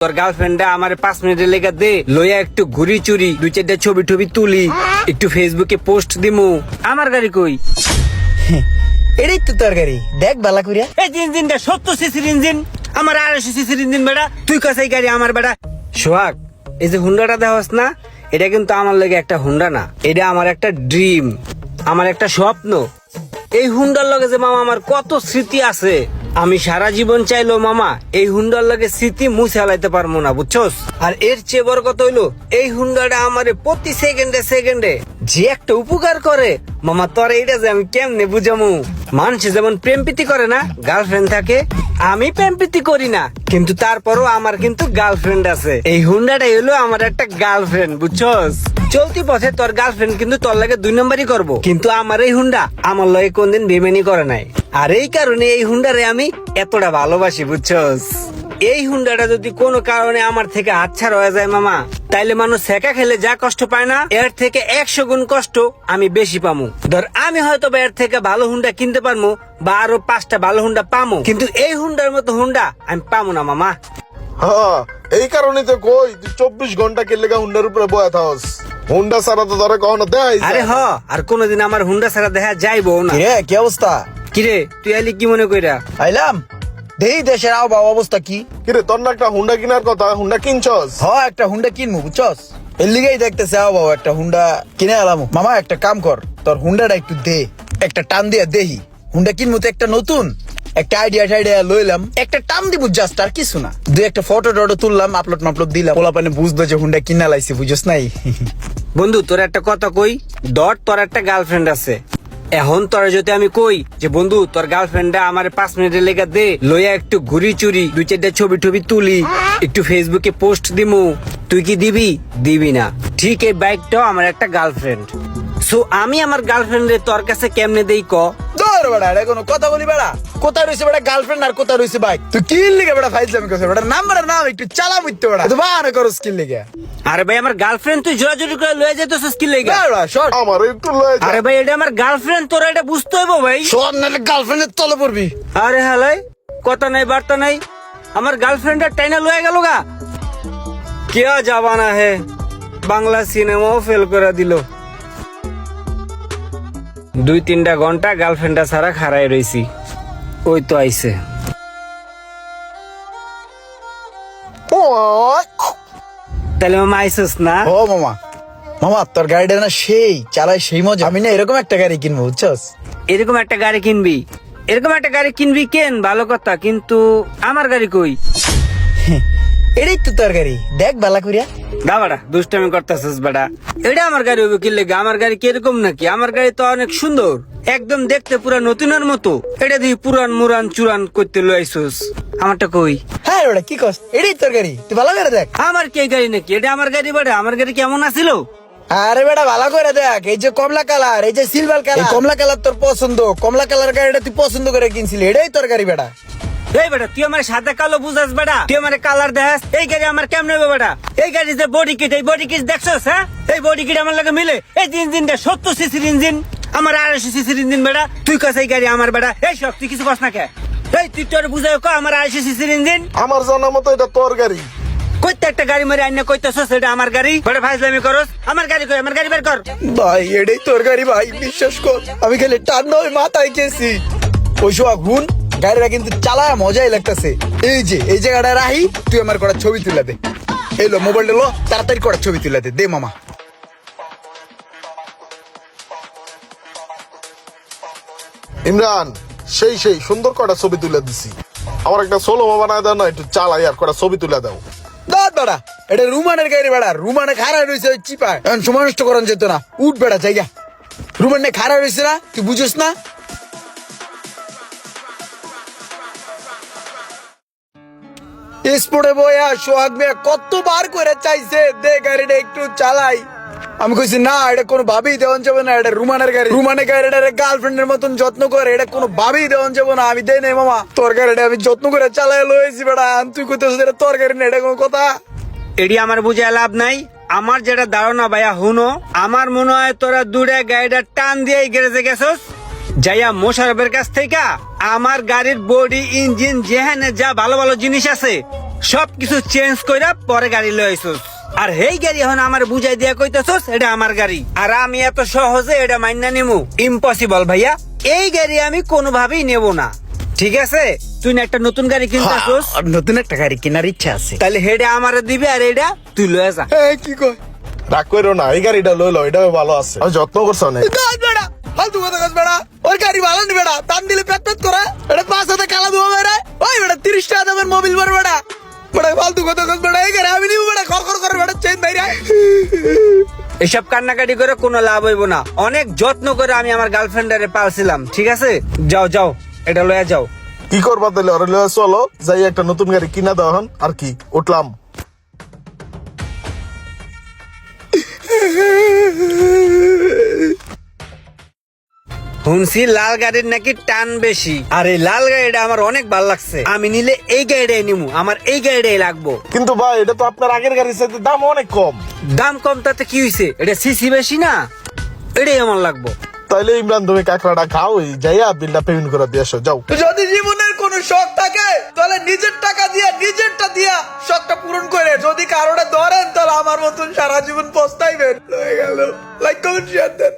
তোর গার্লফ্রেন্ডে আমার পাঁচ মিনিটের লেগে দে লইয়া একটু ঘুরি চুরি দুই চারটা ছবি টবি তুলি একটু ফেসবুকে পোস্ট দিমু। আমার গাড়ি কই? এটাই তো তরকারি দেখ বালা করিয়া এই ইঞ্জিনটা সত্তর সিসির ইঞ্জিন আমার আড়াইশো সিসির ইঞ্জিন বেটা তুই কাছে এই গাড়ি আমার বেটা। সোহাগ এই যে হুন্ডাটা দেওয়াস না এটা কিন্তু আমার লাগে একটা হুন্ডা না। এটা আমার একটা ড্রিম আমার একটা স্বপ্ন। এই হুন্ডার লগে যে মামা আমার কত স্মৃতি আছে। আমি সারা জীবন চাইলো, মামা, এই হুন্ডার লগে স্মৃতি মুছে হালাইতে পারব না, বুঝছস? আর এর চেয়ে বড় কথা হইল, এই হুন্ডাটা আমারে প্রতি সেকেন্ডে সেকেন্ডে যে একটা উপকার করে, মামা, তোর এইটা যে আমি কেমনে বুঝামু? মানুষে যেমন প্রেম প্রীতি করে না গার্লফ্রেন্ড থাকে, আমি প্রেম প্রীতি করি না, কিন্তু তারপরও আমার কিন্তু গার্লফ্রেন্ড আছে। এই হুন্ডাটাই হলো আমার একটা গার্লফ্রেন্ড বুঝছস? চলতি পথে তোর গার্লফ্রেন্ড কিন্তু তোর লাগে দুই নম্বরই করব। কিন্তু আমার এই হুন্ডা, আমার লগে কোনদিন বেমেনি করে নাই। আর এই কারণে এই হুন্ডারে আমি এতটা ভালোবাসি, বুঝছস? এই হুন্ডাটা যদি কোনো কারণে আমার থেকে হাতছাড়া হয়ে যায় মামা, তাইলে মানুষ সেকা খেলে যা কষ্ট পায় না, এর থেকে একশো গুণ কষ্ট আমি বেশি পামু। ধর, আমি হয়তো এর থেকে ভালো হুন্ডা কিনতে পারব বা আরও পাঁচটা ভালো হুন্ডা পামু। কিন্তু এই হুন্ডার মতো হুন্ডা আমি পামু না মামা। হ্যাঁ এই কারণে তো কই, তুই চব্বিশ ঘণ্টা কে লেগা হুন্ডার উপরে বয়া থাকস হুন্ডা ছাড়া তো ধরে কখনো দেয় আরে হ আর কোনোদিন আমার হুন্ডা ছাড়া দেখা যাইবো না। কিরে কি অবস্থা? কিরে তুই আলি কি মনে কইরা? আইলাম। দেই দেশের আবহাওয়া অবস্থা কি? কিরে তোর না একটা হুন্ডা কেনার কথা হুন্ডা কিনছস? হ একটা হুন্ডা কিনবো বুঝছস? এর লিগেই দেখতেছে আবহাওয়া একটা হুন্ডা কিনে আলাম। মামা একটা কাম কর তোর হুন্ডাটা একটু দে একটা টান দিয়া দেহি। হুন্ডা কিনবো তো একটা নতুন। একটা আইডিয়া টাইডিয়া লইলাম। একটা টান দিব জাস্ট আর কিছু না। দুই একটা ফটো টটো তুললাম আপলোড মাপলোড দিলাম। পোলা পানে বুঝলো যে হুন্ডা কিনা লাইছি বুঝছ নাই? বন্ধু, তোর একটা কথা কই? ডট তোর একটা গার্লফ্রেন্ড আছে। এখন তোর যদি আমি কই যে, বন্ধু, তোর গার্লফ্রেন্ডটা আমার পাঁচ মিনিটের লেগে দে, লইয়া একটু ঘুরি চুরি, দুই চারটা ছবি টবি তুলি, একটু ফেসবুকে পোস্ট দিমু। তুই কি দিবি? দিবি না। ঠিক এই বাইকটাও আমার একটা গার্লফ্রেন্ড সো আমি আমার গার্লফ্রেন্ডে তোর কাছে কেমনে দেই ক? বেড়া এটা কোনো কথা বলি বেড়া? কোথায় রয়েছে বেড়া গার্লফ্রেন্ড আর কোথায় রয়েছে বাইক তুই কি লিগে বেড়া করছে বেড়া নাম্বার নাম একটু চালা বুঝতে বেড়া। তো বাহানা করো স্কিল লিগে। আরে ভাই আমার গার্লফ্রেন্ড তুই জোরাজুরি করে লয়ে কি লেগে? বেড়া শর্ট আমার একটু লয়ে যা। আরে ভাই এটা আমার গার্লফ্রেন্ড তোরা এটা বুঝতে হইব ভাই। শর্ট নাহলে গার্লফ্রেন্ডের তলে পড়বি। আরে হালাই কথা নাই বার্তা নাই। আমার গার্লফ্রেন্ডের টাইনা লয়ে গেল গা। কেয়া জাবানা হে বাংলা সিনেমাও ফেল করে দিল। দুই তিনটা ঘণ্টা গার্লফ্রেন্ডটা ছাড়া খাড়াই রইছি। ওই তো আইছে। তাহলে মামা আইসস না? ও মামা। মামা তোর গাড়িটা না সেই চালায় সেই মজা। আমি না এরকম একটা গাড়ি কিনবো বুঝছস? এরকম একটা গাড়ি কিনবি। এরকম একটা গাড়ি কিনবি কেন? ভালো কথা কিন্তু আমার গাড়ি কই? এটাই তো তোর গাড়ি। দেখ বালা করিয়া বেটা দুষ্টামি করতেছিস বেটা। এটা আমার গাড়ি হবে কি লেগে? আমার গাড়ি কীরকম নাকি? আমার গাড়ি তো অনেক সুন্দর। একদম দেখতে পুরা নতুনের মতো। এটা দিয়ে পুরান মুরান চুরান করতে লইছস আমারটা কই? হ্যাঁ ওটা কি কস? এটাই তোর গাড়ি। তুই ভালো করে দেখ। আমার কি এই গাড়ি নাকি? এটা আমার গাড়ি বেটা। আমার গাড়ি কেমন আছিল? আরে বেটা ভালো করে দেখ। এই যে কমলা কালার এই যে সিলভার কালার। কমলা কালার তোর পছন্দ। কমলা কালার গাড়িটা তুই পছন্দ করে কিনছিলি। এটাই তোর গাড়ি বেটা। এই বেটা তুই আমার সাদা কালো বুঝাস বেটা। তুই আমার কালার দেখাস এই গাড়ি আমার কেমন হবে বেটা? এই গাড়ি যে বডি কিট এই বডি কিট দেখছস হ্যাঁ? এই বডি কিট আমার লাগে মিলে। এই ইঞ্জিনটা সত্তর সিসির ইঞ্জিন আমার আড়াইশো সিসির ইঞ্জিন বেটা। তুই কাছে এই গাড়ি আমার বেটা। এই সব তুই কিছু কস না কে? এই তুই তোর বুঝাই ক আমার আড়াইশো সিসির ইঞ্জিন আমার জানা মতো এটা তোর গাড়ি। কইতে একটা গাড়ি মারি আইনা কইতেছস এটা আমার গাড়ি? বড় ফাইজলামি করস। আমার গাড়ি কই? আমার গাড়ি বের কর। ভাই এটাই তোর গাড়ি ভাই বিশ্বাস কর। আমি খালি টান নয় মাথায় গেছি। ওই সোয়া ঘুন গাড়িটা কিন্তু চালায় মজাই লাগতেছে। এই যে এই জায়গাটা রাহি তুই আমার কটা ছবি তুলে দে। এই লো মোবাইলটা লো তাড়াতাড়ি কটা ছবি তুলে দে দে মামা। ইমরান সেই সেই সুন্দর কটা ছবি তুলে দিছি। আমার একটা সোলো বানায় দাও না একটু চালাই আর কটা ছবি তুলে দাও। দাঁত বেড়া এটা রুমানের গাড়ি বেড়া রুমানে খারা রয়েছে চিপায়। এখন সময় নষ্ট করান যেত না উঠ বেড়া জায়গা রুমানে খারা রয়েছে না তুই বুঝিস না স্পোর্টে বইয়া সোহাগ মিয়া কতবার করে চাইছে? দে গাড়িটা একটু চালাই। আমি কইছি, না, এটা কোনো ভাবেই দেওয়ান যাবে না, এটা রুমানের গাড়ি। রুমানের গাড়িটা গার্লফ্রেন্ডের মতন যত্ন করে, এটা কোনো ভাবেই দেওয়ান যাবে না। আমি দেই নাই, মামা। তোর গাড়িটা আমি যত্ন করে চালাই বেড়া আর তুই কইতেছিস, এটা তোর গাড়ি না, এটা কোনো কথা? এডি, আমার বুঝে লাভ নাই। আমার যেটা ধারণা ভাইয়া হুনো আমার মনে হয় তোরা দূরে গাড়িটা টান দিয়ে গ্যারেজে গেছস। যাইয়া মোশারফের কাছ থেকে আমার গাড়ির বডি ইঞ্জিন যেখানে যা ভালো ভালো জিনিস আছে সব কিছু চেঞ্জ কইরা পরে গাড়ি লই আইছস আর হেই গাড়ি এখন আমার বুঝাই দিয়া কইতাছস এটা আমার গাড়ি। আর আমি এত সহজে এটা মাইনা নিমু। ইম্পসিবল ভাইয়া। এই গাড়ি আমি কোনোভাবেই নেব না। ঠিক আছে? তুই না একটা নতুন গাড়ি কিনতেছস? হ্যাঁ, নতুন একটা গাড়ি কেনার ইচ্ছা আছে। তাহলে হেডা আমারে দিবি আর এটা তুই লয়ে যা। এই, কি কয়? রাগ করো না এই গাড়িটা লইলো এটা ভালো আছে। আমি যত্ন করছ বেড়া ফালতু কথা কাজ বেড়া। ওর গাড়ি ভালো নি বেড়া। দাম দিলে করে। এটা পাঁচ হাতে কালা দুয়া বেড়া। ওই বেড়া তিরিশ টাকা দামের মোবিল বার বেড়া। বেড়া ফালতু কথা কাজ বেড়া। এই গাড়ি আমি নিব বেড়া। খর খর করে বেড়া চেন বাইরে এসব কান্নাকাটি করে কোনো লাভ হইব না। অনেক যত্ন করে আমি আমার গার্লফ্রেন্ডারে পালছিলাম ঠিক আছে? যাও যাও। এটা লয়ে যাও। কি করবা তাহলে? ওরে লয়ে চলো। যাই একটা নতুন গাড়ি কিনা দেওয়া হন আর কি? উঠলাম। শুনছি লাল গাড়ির নাকি টান বেশি। আর এই লাল গাড়িটা আমার অনেক ভালো লাগছে। আমি নিলে এই গাড়িটাই নিমু আমার এই গাড়িটাই লাগবো। কিন্তু ভাই এটা তো আপনার আগের গাড়ির সাথে দাম অনেক কম। দাম কম তাতে কি হয়েছে এটা সিসি বেশি না? এটাই আমার লাগবো। তাইলে ইমরান তুমি কাঁকড়াটা খাও এই যাইয়া বিলটা পেমেন্ট করে দিয়ে আসো যাও। যদি জীবনের কোন শখ থাকে তাহলে নিজের টাকা দিয়া নিজেরটা দিয়া শখটা পূরণ করে। যদি কারোটা ধরেন তাহলে আমার মতন সারা জীবন পস্তাইবেন। হয়ে গেল। লাইক কমেন্ট শেয়ার দেন